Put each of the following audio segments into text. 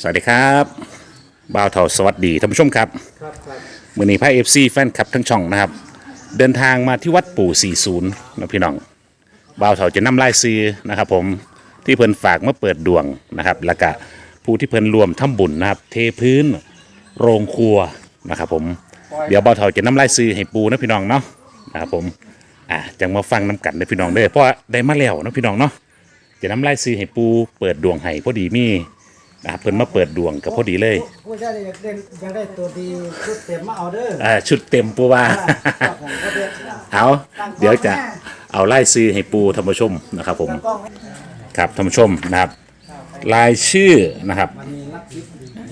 สวัสดีครับบ่าวเถาสวัสดีท่านผู้ชมครับครับครับมือนี้พระเอฟซีแฟนคลับทั้งช่องนะครับ เดินทางมาที่วัดปู่40นะพี่น้องบ่าวเถาจะนำลายซื้อนะครับผมที่เพิ่นฝากมาเปิดดวงนะครับแล้วก็ผู้ที่เพิ่นรวมทำบุญนะครับ เทพื้นโรงครัวนะครับผมเดี๋ยวบ่าวเถาจะนำลายซื้อให้ปูนะพี่น้องเนาะนะครับผมอะจังมาฟังน้ำกันนะพี่น้องเด้อเพราะว่าได้มาแล้วนะพี่น้องเนาะจะนำลายซื้อให้ปูเปิดดวงให้พอดีมี นะครับเพิ่นมาเปิดดวงกับพอดีเลย ผู้ชายอยากได้อยากได้ตัวดีชุดเต็มมาเอาเด้ออ่าชุดเต็มปูว่า ครับผมก็เด็ดเอาเดี๋ยวจะเอาไล่ซื้อให้ปูท่านผู้ชมนะครับผมกล้องครับท่านผู้ชมนะครับรายชื่อนะครับมันมีนักคิด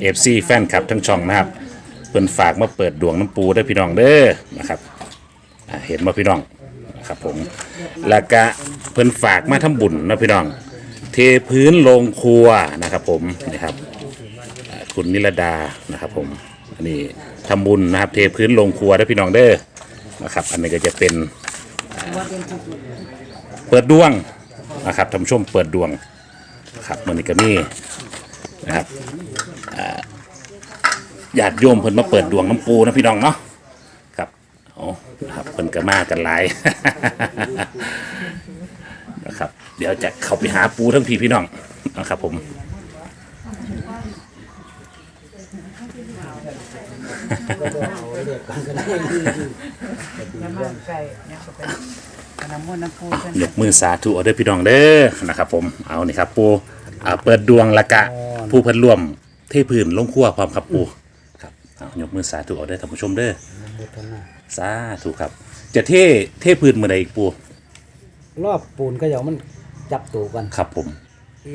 เอฟซีแฟนคลับทั้งช่องนะครับเพิ่นฝากมาเปิดดวงน้ำปูได้อพี่น้องเด้อนะครับอ่าเห็นมาพี่น้องนะครับผมแล้วก็เพิ่นฝากมาทำบุญนะพี่น้องเทพื้นโรงครัวนะครับ ผมนี่ครับคุณนิรดานะครับ ผมอันนี้ทำบุญนะครับ เทพื้นโรงครัวได้พี่น้องเด้อนะครับ อันนี้ก็จะเป็นเปิดดวงนะครับท่านผู้ชมเปิดดวงครับมันนี้ก็มีนะครับอ่าญาติโยมเพิ่นมาเปิดดวงน้ำปูนะพี่น้องเนาะครับโอ้นะครับเพิ่นก็มากันหลายนะครับ เดี๋ยวจะเข้าไปหาปูทั้งพี่พี่น้องนะครับผมยกมือสาธุเอาด้อพี่น้องเด้อนะครับผมเอานี่ครับปูอ่าเปิดดวงละกะผู้เพิ่นร่วมเทพื้นลงครัวพร้อมครับปูครับเอายกมือสาธุเอาด้อท่านผู้ชมเด้อบุตรนาสาธุครับ จะเทเทพื้นเมื่อใดอีกปูรอบปูนก็ย่างมัน จับตัวกันครับผม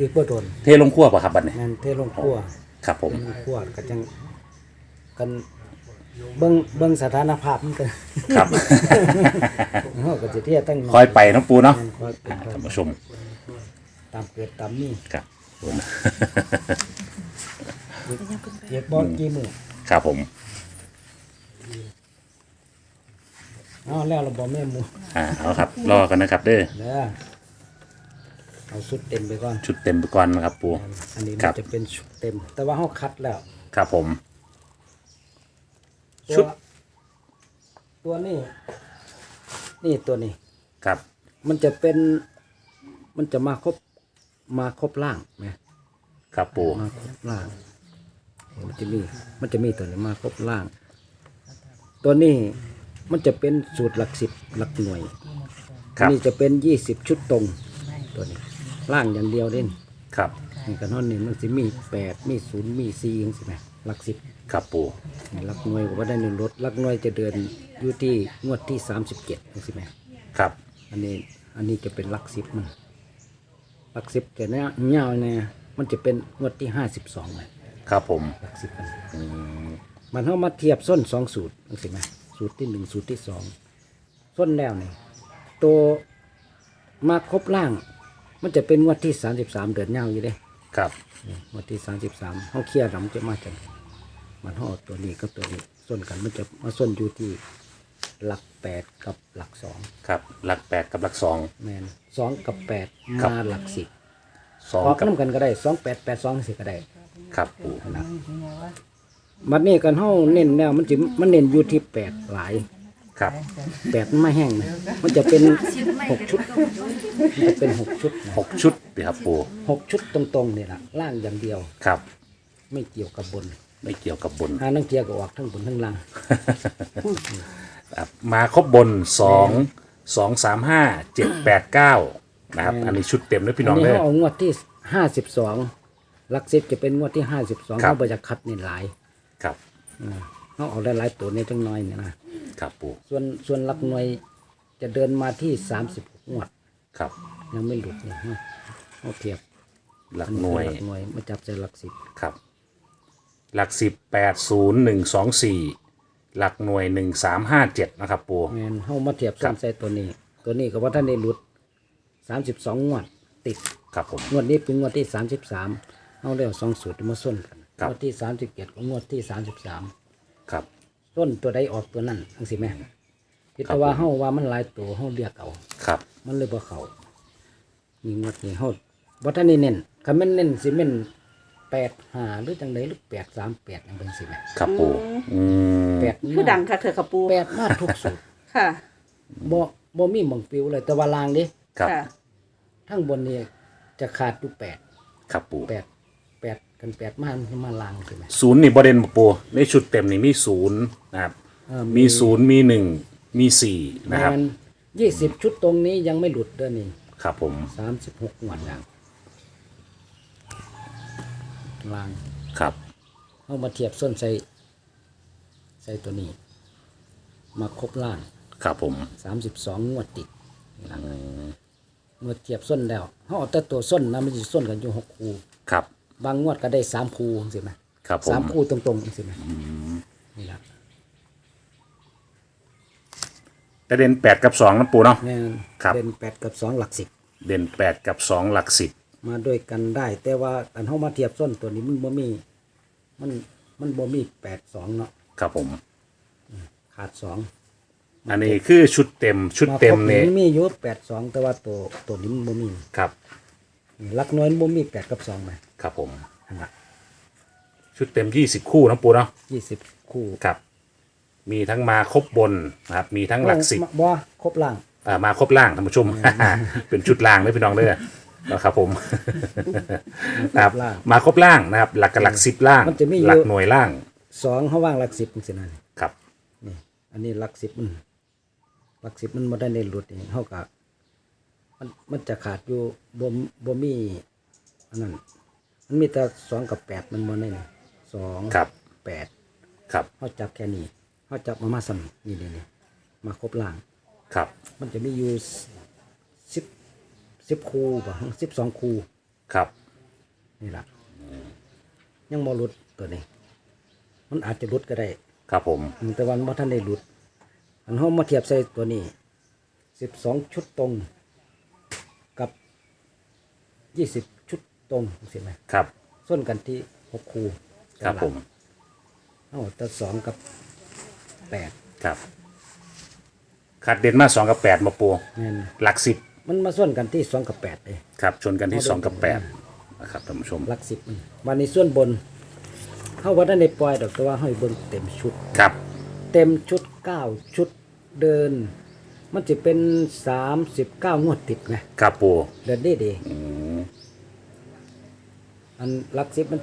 อีกเพื่อโดนเทลงครัวป่ะครับบัดนี้แมนเทลงขั้วครับผม ลงขั้วก็จังกันเบิ้งเบิ้งสถานภาพมันกันครับ เฮาก็จะเที่ยตั้งหน่คอยไปเน้องปูเนาะแม่นคอยเป็นอ่าท่านผู้ชมตามเกิดตามมีครับเจ็บบอลกี่มือครับผมเอาแล้วเราบอกแม่หมูอ่าเอาครับรอกันนะครับเด้อ เด้อ เอาชุดเต็มไปก่อน ชุดเต็มไปก่อนนะครับปู อันนี้ครัมันบจะเป็นชุดเต็ม แต่ว่าเขาคัดแล้วครับผม ตัวชุด ตัวนี้ นี่ตัวนี้ ครับ มันจะเป็น มันจะมาครบ มาครบล่างไหมครับปู มาครบล่าง มันจะมี มันจะมีตัวนี้มาครบล่าง ตัวนี้มันจะเป็นสูตรหลักสิบหลักหน่วยครับ นี่จะเป็นยี่สิบชุดตรง ตัวนี้ ล่างอย่างเดียวเด่นครับ นี่กันนอนนี่มันจะมีแปดมีศูนย์มีสี่ยังสิไหมหลักสิบครับปูหลักหน่วยก็ว่าได้หนึ่งรถหลักหน่วยจะเดินอยู่ที่งวดที่สามสิบเจ็ดยังสิไหมครับ อันนี้อันนี้จะเป็นหลักสิบมันหลักสิบแต่เนี้ยเงาเนี่ยมันจะเป็นงวดที่ห้าสิบสองเลยครับผมหลักสิบมันมันเข้ามาเทียบส้นสองสูตรยังสิไหมสูตรที่หนึ่งสูตรที่สองส้นแล้วนี่ตัวมาครบล่าง มันจะเป็นงวดที่สามสิบสามเดือนเงาอยู่เด้ครับนี่วันที่สามสิบสามเขาเคลียร์ดำจะมาจากมันห่อาตัวนี้กับตัวนี้ส่วนกันมันจะมาส่วนอยู่ที่หลักแปดกับหลักสองครับ หลักแปดกับหลักสองแมนสองกับแปดครับ มาหลักสิบสองออกกับน้ำกันก็ได้สองแปดแปดสองสิก็ได้ครับปูนะมันนี่กันเขาเน้นแล้วมันจะมันเน้นอยู่ที่แปดหลาย ครับ แปดมันไม่แห้งนะมันจะเป็นหกชุดมันจะเป็นหกชุดนะหกชุดดีครับปูหกชุดตรงๆนี่แหละล่างอย่างเดียว ครับ ไม่เกี่ยวกับบนไม่เกี่ยวกับบนหานังเกียร์ก็ออกทั้งบนทั้งล่างครับมาครบบนสองสองสามห้าเจ็ดแปดเก้านะครับอันนี้ชุดเต็มเลยพี่น้องอันเลนี้ยเขาเอางวดที่ห้าสิบสองลักซิบจะเป็นงวดที่ห้าสิบสองครับ เขาบจะคัดนี่หลายครับ อืมเขาเอาได้หลายตัวนี้จังน้อยเนี่ยนะ ครับปูส่วนส่วนหลักหน่วยจะเดินมาที่สามสิบงวด ครับ ยังไม่หลุดเนี่ยเขาเขาเทียบหลักหน่วยอัคือหลักหน่วยมาจับใจหลักสิบครับ หลักสิบแปดศูนย์หนึ่งสองสี่หลักหน่วยหนึ่งสามห้าเจ็ดนะครับปู แมนเขามาเทียบครัส้บ นใส่ตัวนี้ ตัวนี้ก็ว่าท่านได้หลุดสามสิบสองงวด ติดครับผม งวดนี้เป็นงวดที่สามสิบสามเอาเรียกสองสูตรมาส้นกันครับ งวดที่สามสิบเจ็ดกับงวดที่สามสิบสาม ครับ ต้นตัวใดออกตัวนั้นทั้งสิแม่คิดครับว่าเฮาว่ามันหลายตัวเฮาเรียกเอาครับ มันเลยบ่เข้ามีงวดนี้เฮาบ่ทันได้เน้นคันแม่นเน้นสิแม่นแปดหาหรือจังไดหรือแปดสามแปดอย่างเป็นสิไหมครับปูอืมแปดคือดังค่ะเถอะค่ะปูแปดมาทุกสูตรค่ะบ่บ่มีหมองปิวเลยแต่ว่าลางนี้ครับ ค่ะทั้งบนนี่จะขาดอยู่แปดครับปูแปดแปด กันแปดมามาลางใช่ไหมศูนย์นี่ประเด็นบ่ปูในชุดเต็มนี่มีศูนย์นะครับ เอ่อมีศูนย์มีหนึ่งมีสี่นะครับยี่สิบชุดตรงนี้ยังไม่หลุดเด้อนี่ครับผมสามสิบหกงวดแล้วลางครับ เอามาเทียบส้นใส่ใส่ตัวนี้ มาครบล่างครับผมสามสิบสองงวดติดนี่ล่ะงวดเทียบส้นแล้วเขาเอาแต่ตัวส้นนะมันจะส้นกันอยู่หกคูครับ บางงวดก็ได้สามคูสิไหมครับผมสามคูตรงๆสิไหมนี่ละแต่เด่นแปดกับสองนะปูเนาะแน่นครับ เป็นแปดกับสองหลักสิบเด่นแปดกับสองหลักสิบมาด้วยกันได้ แต่ว่าอันเขามาเทียบส้นตัวนี้มันบ่มี มันมันบ่มีแปดสองเนาะครับผม ขาดสองอันนี้คือชุดเต็มชุดเต็มาครบเนี่ยมีอยู่แปดสองแต่ว่าตัวตัวนี้มันบ่มีครับ หลักน้อยมันบ่มีแปดกับสองไหม ครับผมอันละชุดเต็มยี่สิบคู่นะปูเนาะยี่สิบคู่ครับ มีทั้งมาครบบนนะครับ มีทั้งหลักสิบบ่ครบล่างอ่ามาครบล่างท่านผู้ชม เป็นชุดล่างเลยพี่น้องเด้อนะครับผมนะครับล่างมาครบล่างนะครับ หลักกับหลักสิบล่างมันจะมีอยู่หลักหน่วยล่างสองเขาว่างหลักสิบจังซี่นั่นครับนี่อันนี้หลักสิบมันหลักสิบมันบ่ได้ในหลุดนี่เฮาก็มันมันจะขาดอยู่บ่มบ่มีอันนั้น มันมีแต่สองกับแปดมันบ่ได้นี่สองครับแปดครับเฮาจับแค่นี้เฮาจับมามาซ้ำนี่นี่นี่มาครบล่าง ครับ มันจะมีอยู่สิบสิบคูบ่สิบสองคูครับนี่ล่ะยังบ่หลุดตัวนี้ มันอาจจะหลุดก็ได้ ครับผมอืมแต่วันว่าท่านได้หลุด อันเขามาเทียบใส่ตัวนี้สิบสองชุดตรงกับยี่สิบชุด ตรงสิไหมครับส้นกันที่หกคูครับผมเอาแต่สองกับแปดครับขาดเด่นมาสองกับแปดมาปูนี่นหลักสิบมันมาส้นกันที่สองกับแปดเลยครับชนกันที่สองกับแปดนะครับท่านผู้ชมหลักสิบมันวันนี้ส่วนบนเขาว่าท่านในปล่อยดอกแต่ว่าให้เบิ่งเต็มชุด ครับ เต็มชุดเก้าชุดเดิน มันจะเป็นสามสิบเก้างวดติดไงครับปูเดินได้ดีอั นหลักสิบมัน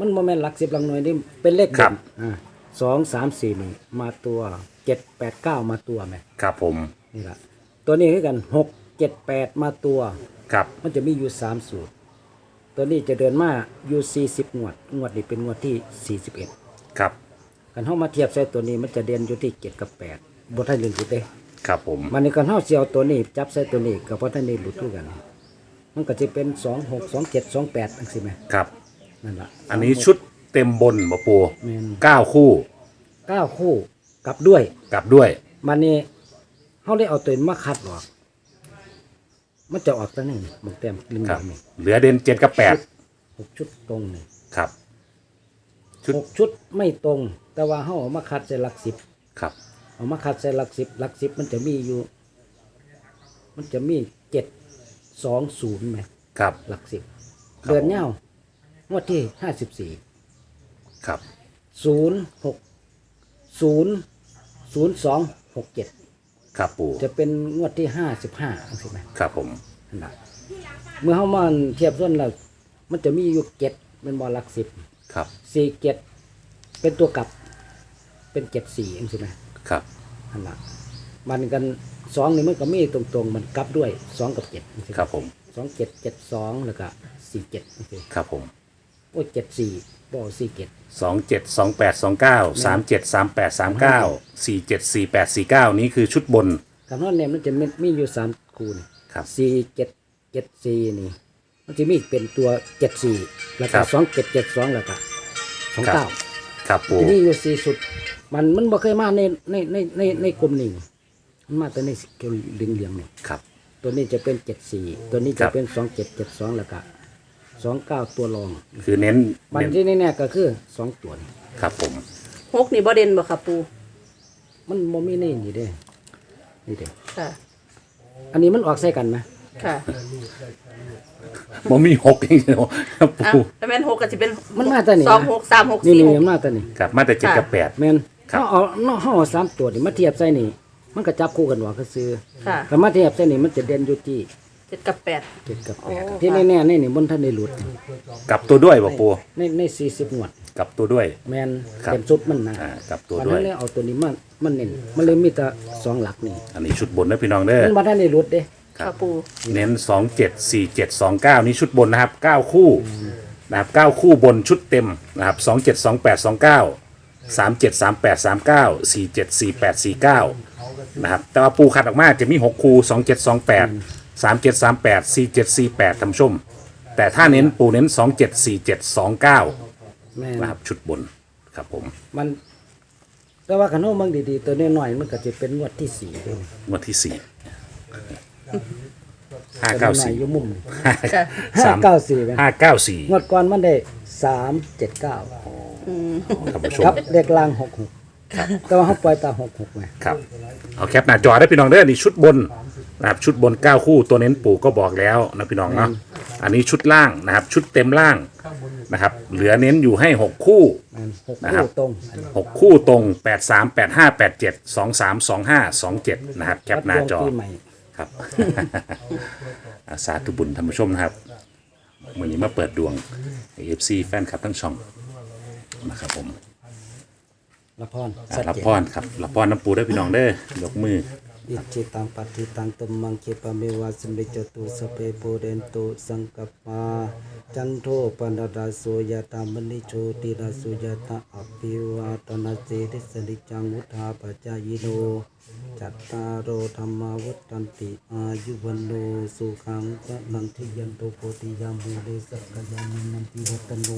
มันโมเมนต์หลักสิบหลักหน่วยนี่เป็นเลขเด่นอ่าสองสามสี่นี่มาตัวเจ็ดแปดเก้ามาตัวไหมครับผมนี่ละตัวนี้คือกันหกเจ็ดแปดมาตัว ครับมันจะมีอยู่สามสูตร ตัวนี้จะเดินมาอยู่สี่สิบงวด งวดนี้เป็นงวดที่สี่สิบเอ็ดครับกันเข้ามาเทียบใส่ตัวนี้มันจะเด่นอยู่ที่เจ็ดกับแปดบทให้ลืมจุดเด้ ครับผมมันในการเข้าเสียวตัวนี้จับใส่ตัวนี้กับพระท่านนี่หลุดด้วยกัน มันก็จะเป็นสองหกสองเจ็ดสองแปดทั้งสิไหมครับ นั่นแหละอันนี้ชุดเต็มบนมาปูแมนเก้าคู่เก้าคู่กลับด้วยกลับด้วย มันนี่เขาได้เอาตัวมาคัดออก มันจะออกตัวหนึ่งบางแต้มลืมครับนี่เหลือเด่นเจ็ดกับแปดหกชุดตรงนี่ครับ ชุด หกชุดไม่ตรง แต่ว่าเขาเอามาคัดใส่หลักสิบ ครับ เอามาคัดใส่หลักสิบหลักสิบมันจะมีอยู่ มันจะมีเจ็ด สองศูนย์ไหมครับ หลักสิบครับ เดือนเงางวดที่ห้าสิบสี่ครับ ศูนย์หกศูนย์ศูนย์สองหกเจ็ดครับปูจะเป็นงวดที่ห้าสิบห้าใช่ไหมครับผม นั่นล่ะเมื่อเขามาเทียบส่วนแล้วมันจะมีอยู่เจ็ดเป็นบอลหลักสิบครับ สี่เจ็ดเป็นตัวกลับเป็นเจ็ดสี่ใช่ไหมครับ นั่นล่ะมันกัน สองนี่มันก็มีตรงๆ มันกลับด้วยสองกับเจ็ดใช่ไหมครับผมสองเจ็ดเจ็ดสองแล้วก็สี่เจ็ดใช่ไหมครับผมโอ้เจ็ดสี่บอสี่เจ็ดสองเจ็ดสองแปดสองเก้าสามเจ็ดสามแปดสามเก้าสี่เจ็ดสี่แปดสี่เก้านี้คือชุดบนคำนวณเนี่ยมันจะมีมีอยู่สามคูณครับสี่เจ็ดเจ็ดสี่นี่ มันจะมีเป็นตัวเจ็ดสี่แล้วครัก็บสองเจ็ดเจ็ดสองแล้วก็สองเก้าครับปูจะมีอยู่สี่สุด มันมันบ่เคยมาในในในในในกลุ่มนี้ มันมาแต่ในเกี่ยวเหลืองเหลืองๆนี่ครับ ตัวนี้จะเป็นเจ็ดสี่ตัวนี้ครัจะบเป็นสองเจ็ดเจ็ดสองแล้วก็สองเก้าตัวรองคือเน้นมันเน้นที่แน่ๆก็คือสองตัวนี่ครับผม หกนี่บ่เด่นบ่ค่ะปูมันบ่มีในนี่เด้นี่เด้ค่ะ อันนี้มันออกใส่กันไหมค่ะบ่มีหกอย่างเดียวครับอะปูแล้วแม่นหกก็จะเป็นมันมาแต่นี่สองหกสามหกนี่สี่นี่หก มันมาแต่นี่ครับมาแต่เจ็ดกับแปด แม่นครับ เขาเอาเนาะเขาเอาสามตัวนี่มาเทียบใส่นี่ มันก็จับคู่กันวะาก็ซื้อค่ะแต่มาเทียบเส้นนี้มันจะเด่นอยู่ที่เจ็ดกับแปด เจ็ดกับแปดโอ้ค่ะ ที่แน่แนี่นี่บนท่านในหลุดกลับตัวด้วยบอกปูในในสี่สิบหวด กลับตัวด้วย แมนเต็มชุดมันนะอ่ากลับตัวด้วยอันนี้เอาตัวนี้มันมันเน้นมันเลยมีแต่สองหลักนี่อันนี้ชุดบนนะพี่น้องเด้อ มันมาท่านในหลุดเด้ ค่ะปู เน้นสองเจ็ดสี่เจ็ดสองเก้านี่ชุดบนนะครับเก้าคู่นะครับาคู่บนชุดเต็มนะครับสองเจ็ดสองแปดสองเก้าสามเจ็ดสามแปดสามเก้าสี่เ2 9 3 7 3 8 3 9 4 7 4 8 4 9 นะครับ แต่ว่าปูขัดออกมาจะมีหกคู่สองเจ็ดสองแปดสามเจ็ดสามแปดสี่เจ็ดสี่แปดทำชม แต่ถ้าเน้นปูเน้นสองเจ็ดสี่เจ็ดสองเก้าแม่นนะครับชุดบนครับผมมันแต่ว่าขนมบางดีๆ ตัวน้อยๆมันก็จะเป็นงวดที่สี่เด้งวดที่สี่ห้าตัวเก้าน้อยสี่ๆอยู่มุมค่ะห้าสามเก้าสี่ไหม ห้าเก้าสี่งวดก่อนมันได้สามเจ็ดเก้าท่านผู้ชมครับเลขล่างหกหก แต่ว่าเขาปล่อยตาหกหกไงครับ เอาแคปหน้าจอได้พี่น้องเด้อนี่ชุดบนนะครับชุดบน9คู่ตัวเน้นปู่ก็บอกแล้วนะพี่น้องเนาะอันนี้ชุดล่างนะครับ ชุดเต็มล่างนะครับ เหลือเน้นอยู่ให้6คู่ มันหกนะครับ คู่ตรงอันนี้6คู่ตรง 8 3 8 5 8 7 2 3 2 5 2 7 นะครับ แคปหน้าจอวัดดวงปีใหม่ครับ อาสาธุบุญท่านผู้ชมนะครับวันนี้มาเปิดดวง AFC แฟนคลับทั้งช่องนะครับผม ละพรอ่ารับพรครับรับพรน้ำปูได้อพี่น้องเด้อยกมือ อิจิตังปฏิตังตุมมังคิปะเมวะสมิจตุสเปโปเรนตุสังกปปาจันโทปนดาโสยตามณิโชติราโสยตาอภิวาตนาเสริสนิจังวุธาปจายโน จัตตาโอธรรมาวุตันติอายุวันโนสุขังพระนังทิยันโตโพธิยามูเลสักกายามินันติวัตโน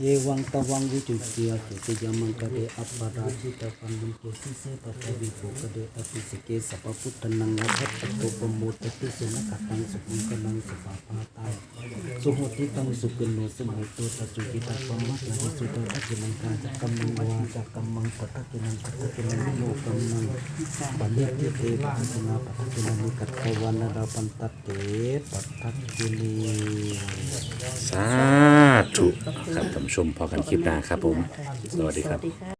เอวังตวังวิจุเจียเจติยามังกะเดอัปปาราชิตาปันลุเกสิเสปะทวิโภกะเดอภิสิเกสัพพุทธนังวัฏฏตุปโมตติสุนกัตังสุขุมกนังสุภาปาตาสุโหติตังสุกินโนสมุตุตจุกิตาปมัตนะสุตตะกินังกาจักกัมมังวาจักกัมมังปะตะกินังปะตะกินังโลกัมมังปัญญติเตปะตะนาปัตะกินังนิกัตตวันนาปันตเตปัตะกินีสาธุครับท่านผู้ชมพอกันคลิปหน้าครับผม สวัสดีครับ